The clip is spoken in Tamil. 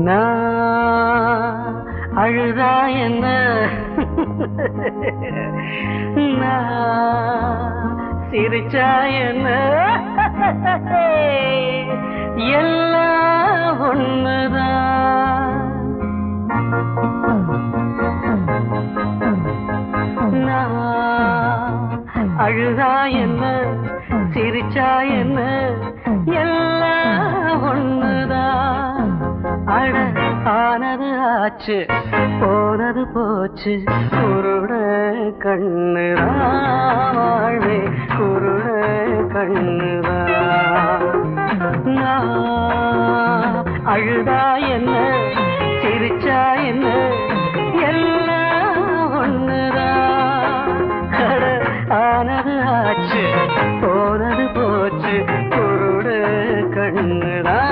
நான் அழுதா என்ன? நான் சிரிச்சா என்ன? எல்லாம் ஒண்ணுதான் நான் அழுதா என்ன? சிரிச்சா ஆனது ஆச்சு போனது போச்சு. குருட கண்ணு வாழ்வே குருட கண்ணு அழுதா என்ன சிரிச்சா என்ன எல்லாம் ஒண்ணுதான் ஆனது ஆச்சு போனது போச்சு. குருட கண்ணுதான்